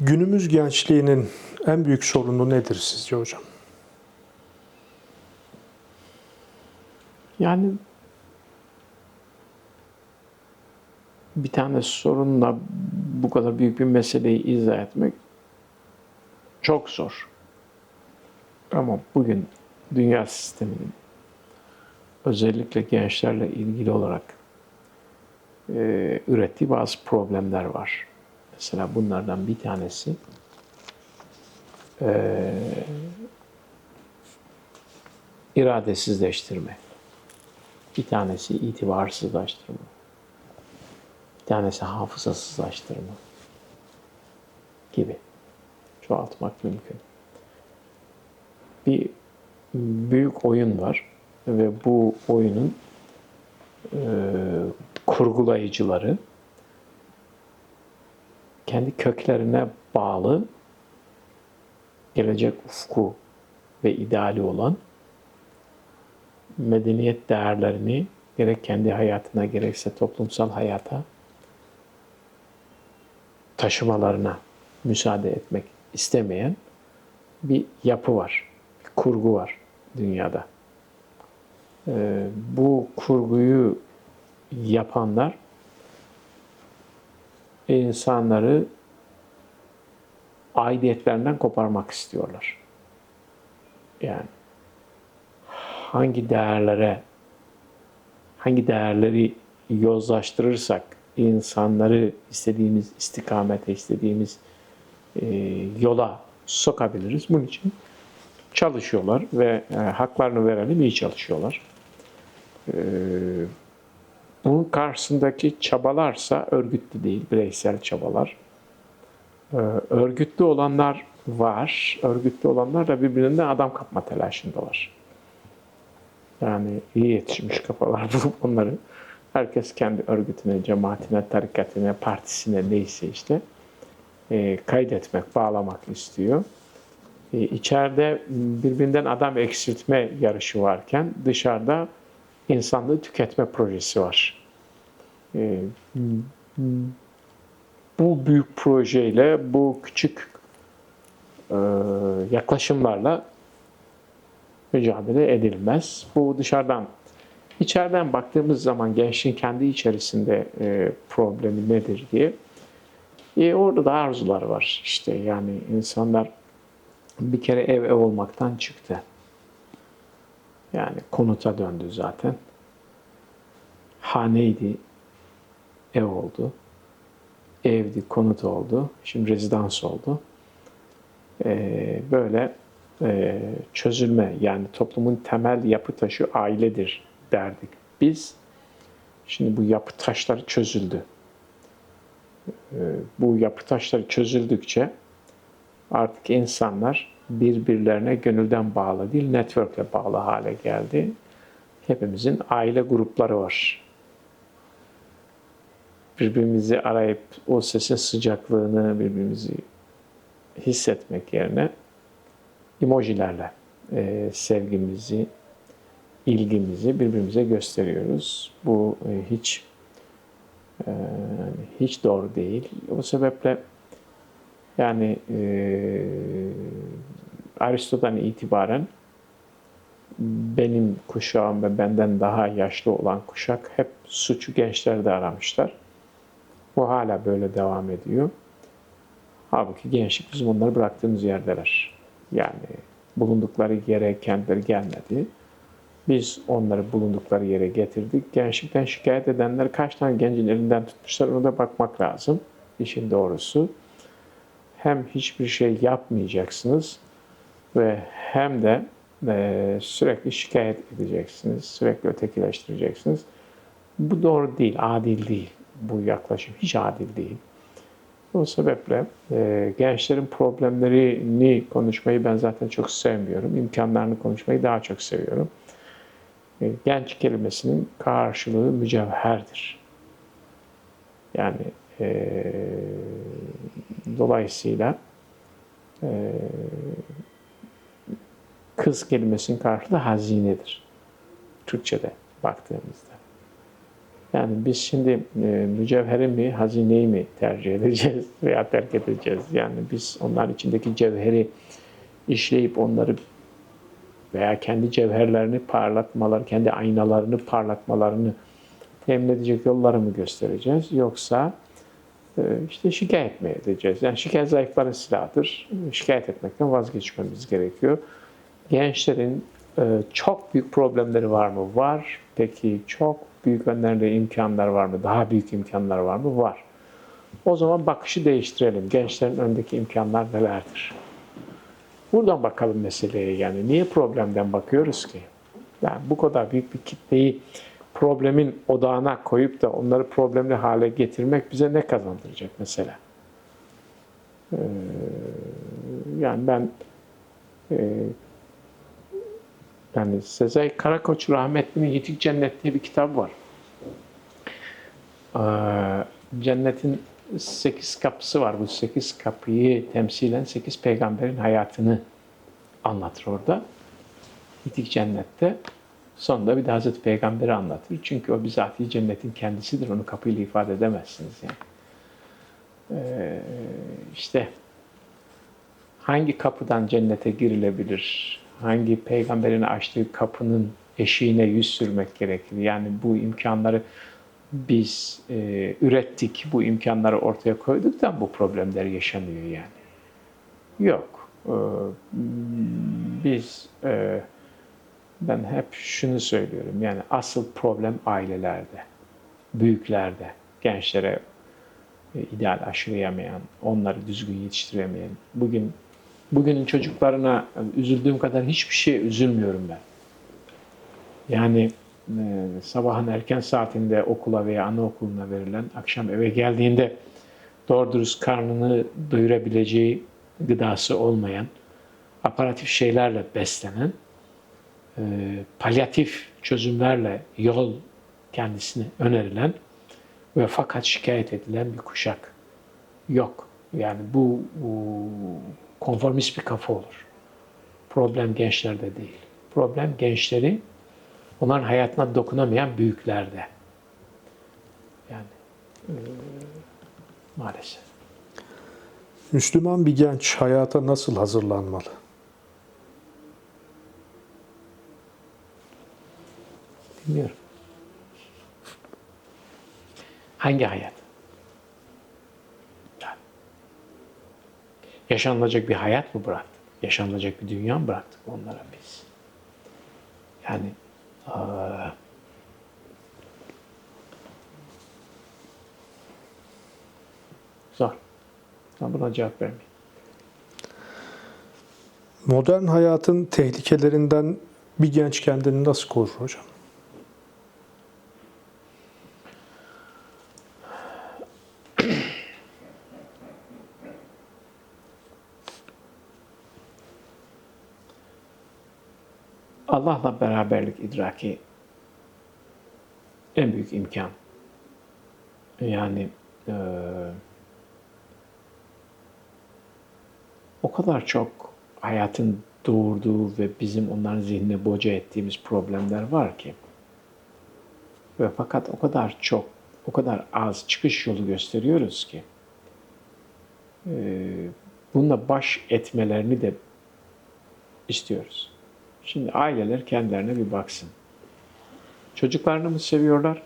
Günümüz gençliğinin en büyük sorunu nedir sizce hocam? Yani bir tane sorunla bu kadar büyük bir meseleyi izah etmek çok zor. Ama bugün dünya sisteminin özellikle gençlerle ilgili olarak e, ürettiği bazı problemler var. Mesela bunlardan bir tanesi e, iradesizleştirme. Bir tanesi itibarsızlaştırma. Bir tanesi hafızasızlaştırma gibi çoğaltmak mümkün. Bir büyük oyun var ve bu oyunun e, kurgulayıcıları kendi köklerine bağlı gelecek ufku ve ideali olan medeniyet değerlerini gerek kendi hayatına gerekse toplumsal hayata taşımalarına müsaade etmek istemeyen bir yapı var, bir kurgu var dünyada. Ee, bu kurguyu yapanlar insanları aidiyetlerinden koparmak istiyorlar. Yani hangi değerlere hangi değerleri yozlaştırırsak insanları istediğimiz istikamete, istediğimiz e, yola sokabiliriz. Bunun için çalışıyorlar ve e, haklarını verelim iyi çalışıyorlar. E, bunun karşısındaki çabalarsa örgütlü değil, bireysel çabalar. E, örgütlü olanlar var. Örgütlü olanlar da birbirinden adam kapma telaşındalar. Yani iyi yetişmiş kafalar bulup onları herkes kendi örgütüne, cemaatine, tarikatine, partisine neyse işte e, kaydetmek, bağlamak istiyor. E, içeride birbirinden adam eksiltme yarışı varken dışarıda insanlığı tüketme projesi var. E, bu büyük projeyle, bu küçük e, yaklaşımlarla mücadele edilmez. Bu dışarıdan. İçeriden baktığımız zaman gençliğin kendi içerisinde e, problemi nedir diye. E, orada da arzular var. İşte yani insanlar bir kere ev ev olmaktan çıktı. Yani konuta döndü zaten. Haneydi, ev oldu. Evdi, konut oldu. Şimdi rezidans oldu. Ee, böyle e, çözülme yani toplumun temel yapı taşı ailedir derdik. Biz şimdi bu yapı taşları çözüldü. E, bu yapı taşları çözüldükçe artık insanlar birbirlerine gönülden bağlı değil, network'le bağlı hale geldi. Hepimizin aile grupları var. Birbirimizi arayıp o sesin sıcaklığını birbirimizi hissetmek yerine emojilerle e, sevgimizi, ilgimizi birbirimize gösteriyoruz. Bu e, hiç e, hiç doğru değil. O sebeple yani e, Aristo'dan itibaren benim kuşağım ve benden daha yaşlı olan kuşak hep suçu gençlerde aramışlar. Bu hala böyle devam ediyor. Halbuki gençlik bizim onları bıraktığımız yerdeler. Yani bulundukları yere kendileri gelmedi. Biz onları bulundukları yere getirdik. Gençlikten şikayet edenler kaç tane gencin elinden tutmuşlar ona da bakmak lazım. İşin doğrusu. Hem hiçbir şey yapmayacaksınız ve hem de e, sürekli şikayet edeceksiniz, sürekli ötekileştireceksiniz. Bu doğru değil, adil değil. Bu yaklaşım hiç adil değil. O sebeple e, gençlerin problemlerini konuşmayı ben zaten çok sevmiyorum. İmkanlarını konuşmayı daha çok seviyorum. E, genç kelimesinin karşılığı mücevherdir. Yani e, dolayısıyla e, kız kelimesinin karşılığı hazinedir. Türkçe'de baktığımızda. Yani biz şimdi e, mücevheri mi, hazineyi mi tercih edeceğiz veya terk edeceğiz? Yani biz onların içindeki cevheri işleyip onları veya kendi cevherlerini parlatmaları, kendi aynalarını parlatmalarını temin edecek yolları mı göstereceğiz? Yoksa işte şikayet mi edeceğiz? Yani şikayet zayıfların silahıdır. Şikayet etmekten vazgeçmemiz gerekiyor. Gençlerin e, çok büyük problemleri var mı? Var. Peki çok büyük önlerinde imkanlar var mı? Daha büyük imkanlar var mı? Var. O zaman bakışı değiştirelim. Gençlerin önündeki imkanlar nelerdir? Buradan bakalım meseleye yani. Niye problemden bakıyoruz ki? Yani bu kadar büyük bir kitleyi problemin odağına koyup da onları problemli hale getirmek bize ne kazandıracak mesela? Ee, yani ben e, yani Sezai Karakoç rahmetlinin Yitik Cennet diye bir kitap var. Ee, cennetin sekiz kapısı var. Bu sekiz kapıyı temsilen sekiz peygamberin hayatını anlatır orada. Yitik Cennet'te. Sonunda bir de Hazreti Peygamber'i anlatır. Çünkü o bizatihi cennetin kendisidir. Onu kapıyla ifade edemezsiniz yani. Ee, işte hangi kapıdan cennete girilebilir? Hangi peygamberin açtığı kapının eşiğine yüz sürmek gerekir? Yani bu imkanları biz e, ürettik, bu imkanları ortaya koyduktan bu problemler yaşanıyor yani. Yok. Ee, biz e, ben hep şunu söylüyorum. Yani asıl problem ailelerde, büyüklerde, gençlere e, ideal aşılayamayan, onları düzgün yetiştiremeyen. Bugün bugünün çocuklarına üzüldüğüm kadar hiçbir şeye üzülmüyorum ben. Yani e, sabahın erken saatinde okula veya anaokuluna verilen, akşam eve geldiğinde doğru dürüst karnını doyurabileceği gıdası olmayan, aparatif şeylerle beslenen, e, palyatif çözümlerle yol kendisine önerilen ve fakat şikayet edilen bir kuşak yok. Yani bu, bu konformist bir kafa olur. Problem gençlerde değil. Problem gençleri onların hayatına dokunamayan büyüklerde. Yani e, maalesef. Müslüman bir genç hayata nasıl hazırlanmalı? Bilmiyorum. Hangi hayat? Yaşanılacak bir hayat mı bıraktık? Yaşanılacak bir dünya mı bıraktık onlara biz? Yani eee, zor. Ben buna cevap vermeyeyim. Modern hayatın tehlikelerinden bir genç kendini nasıl korur hocam? İdraki en büyük imkan. Yani eee, o kadar çok hayatın doğurduğu ve bizim onların zihnine boca ettiğimiz problemler var ki ve fakat o kadar çok, o kadar az çıkış yolu gösteriyoruz ki eee, bununla baş etmelerini de istiyoruz. Şimdi aileler kendilerine bir baksın. Çocuklarını mı seviyorlar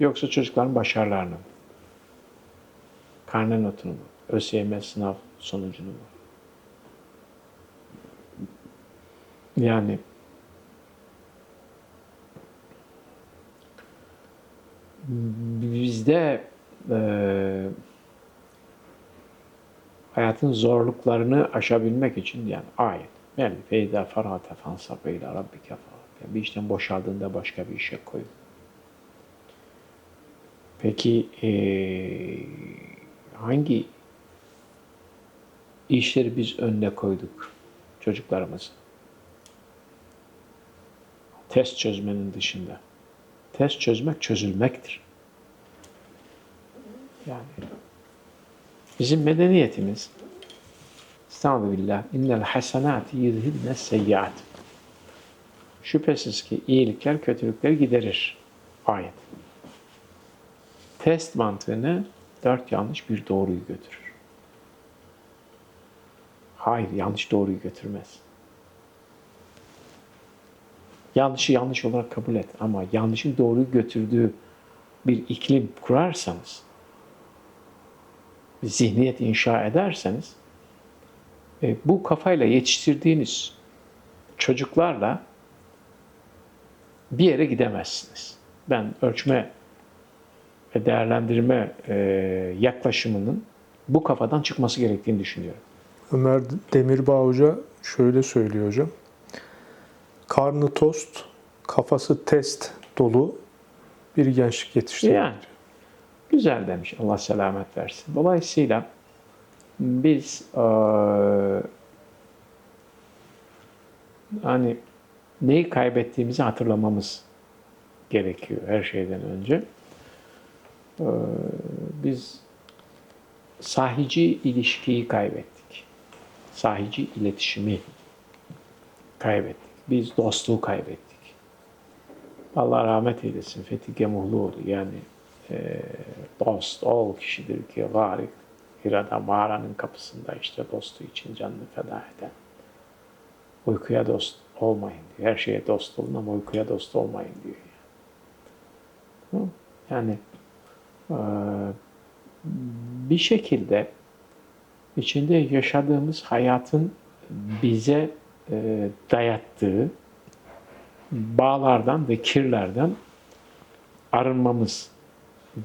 yoksa çocukların başarılarını mı? Karne notunu mu? ÖSYM sınav sonucunu mu? Yani bizde eee hayatın zorluklarını aşabilmek için yani ayet. Yani feyda farate fansab ile rabbike farate. Yani bir işten boşaldığında başka bir işe koy. Peki eee, hangi işleri biz önüne koyduk çocuklarımızın? Test çözmenin dışında. Test çözmek çözülmektir. Yani bizim medeniyetimiz Estağfirullah. İnnel hasenati yudhibne seyyiat. Şüphesiz ki iyilikler kötülükleri giderir. Ayet. test mantığını dört yanlış bir doğruyu götürür. Hayır, yanlış doğruyu götürmez. Yanlışı yanlış olarak kabul et ama yanlışın doğruyu götürdüğü bir iklim kurarsanız, bir zihniyet inşa ederseniz, e, bu kafayla yetiştirdiğiniz çocuklarla bir yere gidemezsiniz. Ben ölçme ve değerlendirme e, yaklaşımının bu kafadan çıkması gerektiğini düşünüyorum. Ömer Demirbağ Hoca şöyle söylüyor hocam. Karnı tost, kafası test dolu bir gençlik yetiştiriyor. Yani güzel demiş. Allah selamet versin. Dolayısıyla biz eee, hani neyi kaybettiğimizi hatırlamamız gerekiyor her şeyden önce. Eee, biz sahici ilişkiyi kaybettik. Sahici iletişimi kaybettik. Biz dostluğu kaybettik. Allah rahmet eylesin Fethi Gemuhluoğlu yani e, dost ol kişidir ki garik Hira'da mağaranın kapısında işte dostu için canını feda eden. Uykuya dost olmayın diyor. Her şeye dost olun ama uykuya dost olmayın diyor. Yani e, bir şekilde içinde yaşadığımız hayatın bize e, dayattığı bağlardan ve kirlerden arınmamız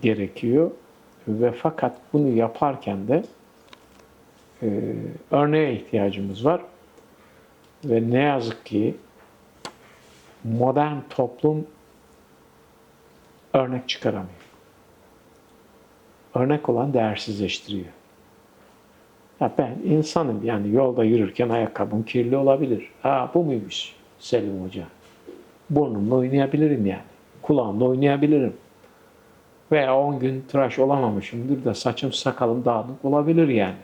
gerekiyor ve fakat bunu yaparken de e, örneğe ihtiyacımız var ve ne yazık ki modern toplum örnek çıkaramıyor. Örnek olan değersizleştiriyor. Ya ben insanım yani yolda yürürken ayakkabım kirli olabilir. Ha bu muymuş Selim Hoca? Burnumla oynayabilirim yani. Kulağımla oynayabilirim. Veya 10 gün tıraş olamamışımdır da saçım sakalım dağınık olabilir yani.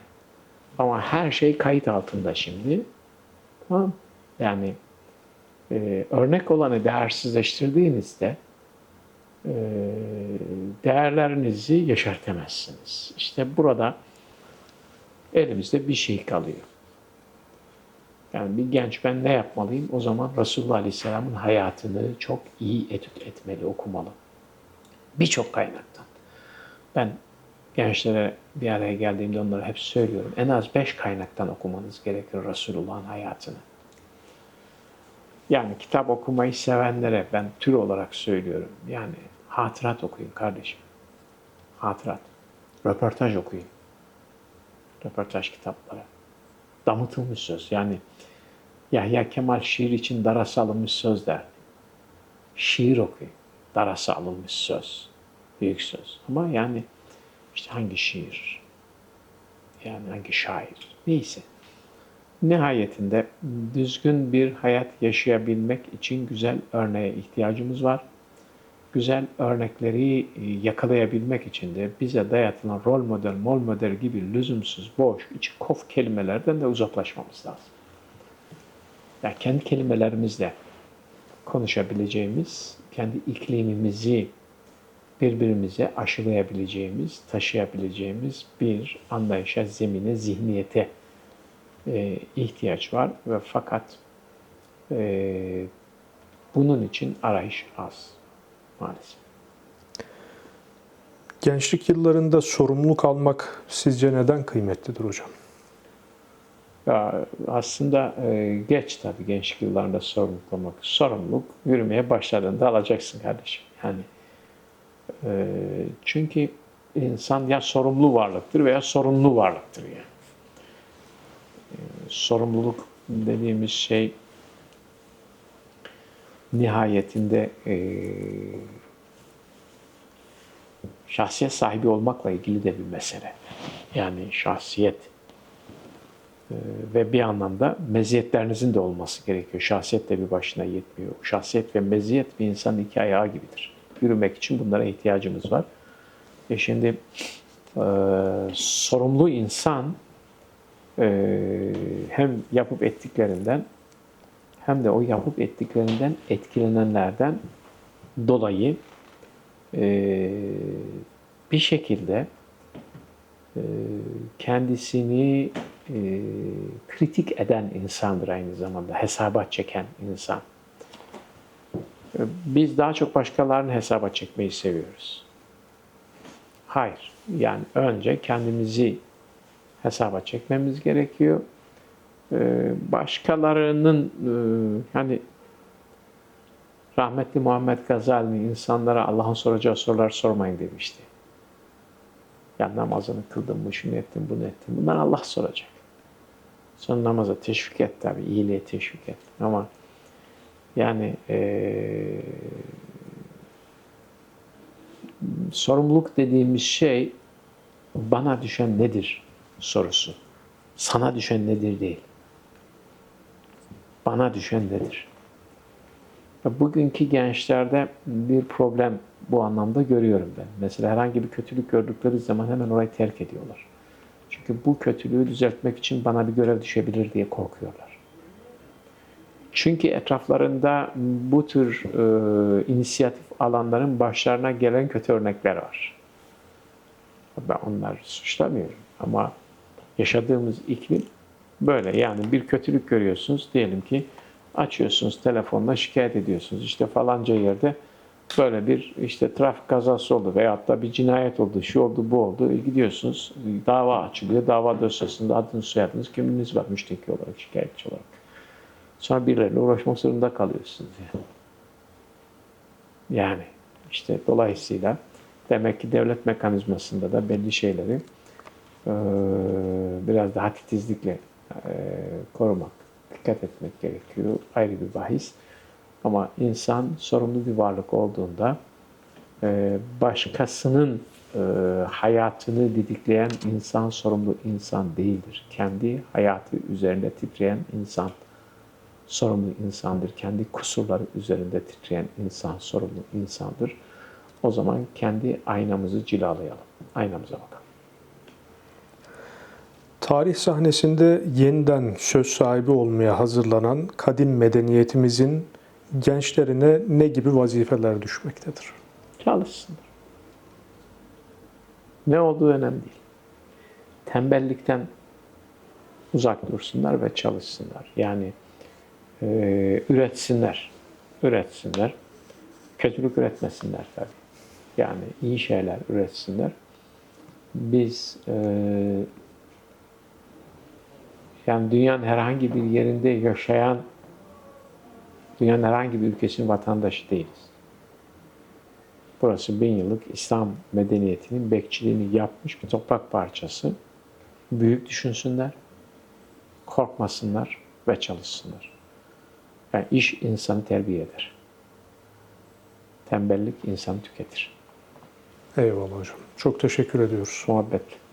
Ama her şey kayıt altında şimdi. Tamam Yani e, örnek olanı değersizleştirdiğinizde e, değerlerinizi yaşartamazsınız. İşte burada elimizde bir şey kalıyor. Yani bir genç ben ne yapmalıyım? O zaman Resulullah Aleyhisselam'ın hayatını çok iyi etüt etmeli, okumalı. Birçok kaynaktan. Ben gençlere bir araya geldiğimde onlara hep söylüyorum. En az beş kaynaktan okumanız gerekir Resulullah'ın hayatını. Yani kitap okumayı sevenlere ben tür olarak söylüyorum. Yani hatırat okuyun kardeşim. Hatırat. Röportaj okuyun. Röportaj kitapları. Damıtılmış söz. Yani Yahya Kemal şiir için darası alınmış söz der. Şiir okuyun. Darası alınmış söz. Büyük söz. Ama yani işte hangi şiir? Yani hangi şair? Neyse. Nihayetinde düzgün bir hayat yaşayabilmek için güzel örneğe ihtiyacımız var. Güzel örnekleri e, yakalayabilmek için de bize dayatılan rol model, mol model gibi lüzumsuz, boş, içi kof kelimelerden de uzaklaşmamız lazım. Yani kendi kelimelerimizle konuşabileceğimiz, kendi iklimimizi birbirimize aşılayabileceğimiz, taşıyabileceğimiz bir anlayışa, zemine, zihniyete e, ihtiyaç var ve fakat e, bunun için arayış az maalesef. Gençlik yıllarında sorumluluk almak sizce neden kıymetlidir hocam? Aslında e, geç tabii gençlik yıllarında sorumluluk almak. Sorumluluk yürümeye başladığında alacaksın kardeşim. Yani e, çünkü insan ya sorumlu varlıktır veya sorumlu varlıktır yani. E, sorumluluk dediğimiz şey nihayetinde e, şahsiyet sahibi olmakla ilgili de bir mesele. Yani şahsiyet ve bir anlamda meziyetlerinizin de olması gerekiyor. Şahsiyet de bir başına yetmiyor. Şahsiyet ve meziyet bir insanın iki ayağı gibidir. Yürümek için bunlara ihtiyacımız var. E şimdi e, sorumlu insan e, hem yapıp ettiklerinden hem de o yapıp ettiklerinden etkilenenlerden dolayı e, bir şekilde kendisini e, kritik eden insandır aynı zamanda, hesaba çeken insan. E, Biz daha çok başkalarını hesaba çekmeyi seviyoruz. Hayır, yani önce kendimizi hesaba çekmemiz gerekiyor. E, Başkalarının hani rahmetli Muhammed Gazali insanlara Allah'ın soracağı sorular sormayın demişti. Ya namazını kıldın mı, şunu ettin, bunu ettin. Bundan Allah soracak. Sonra namaza teşvik et tabii, iyiliğe teşvik et. Ama yani eee, sorumluluk dediğimiz şey bana düşen nedir sorusu. Sana düşen nedir değil. Bana düşen nedir? Bugünkü gençlerde bir problem bu anlamda görüyorum ben. Mesela herhangi bir kötülük gördükleri zaman hemen orayı terk ediyorlar. Çünkü bu kötülüğü düzeltmek için bana bir görev düşebilir diye korkuyorlar. Çünkü etraflarında bu tür e, inisiyatif alanların başlarına gelen kötü örnekler var. Ben onları suçlamıyorum ama yaşadığımız iklim böyle. Yani bir kötülük görüyorsunuz diyelim ki açıyorsunuz telefonla şikayet ediyorsunuz. İşte falanca yerde böyle bir işte trafik kazası oldu veyahut da bir cinayet oldu, şu oldu, bu oldu. E gidiyorsunuz, dava açılıyor. Dava dosyasında adınız, soyadınız, kimliğiniz var müşteki olarak, şikayetçi olarak. Sonra birileriyle uğraşmak zorunda kalıyorsunuz yani. Yani işte dolayısıyla demek ki devlet mekanizmasında da belli şeyleri biraz daha titizlikle korumak, dikkat etmek gerekiyor. Ayrı bir bahis. Ama insan sorumlu bir varlık olduğunda eee, başkasının eee, hayatını didikleyen insan sorumlu insan değildir. Kendi hayatı üzerinde titreyen insan sorumlu insandır. Kendi kusurları üzerinde titreyen insan sorumlu insandır. O zaman kendi aynamızı cilalayalım. Aynamıza bakalım. Tarih sahnesinde yeniden söz sahibi olmaya hazırlanan kadim medeniyetimizin gençlerine ne gibi vazifeler düşmektedir? Çalışsınlar. Ne olduğu önemli değil. Tembellikten uzak dursunlar ve çalışsınlar. Yani e, üretsinler. Üretsinler. Kötülük üretmesinler tabii. Yani iyi şeyler üretsinler. Biz e, yani dünyanın herhangi bir yerinde yaşayan dünyanın herhangi bir ülkesinin vatandaşı değiliz. Burası bin yıllık İslam medeniyetinin bekçiliğini yapmış bir toprak parçası. Büyük düşünsünler, korkmasınlar ve çalışsınlar. Yani iş insanı terbiye eder. Tembellik insanı tüketir. Eyvallah hocam. Çok teşekkür ediyoruz. Muhabbet.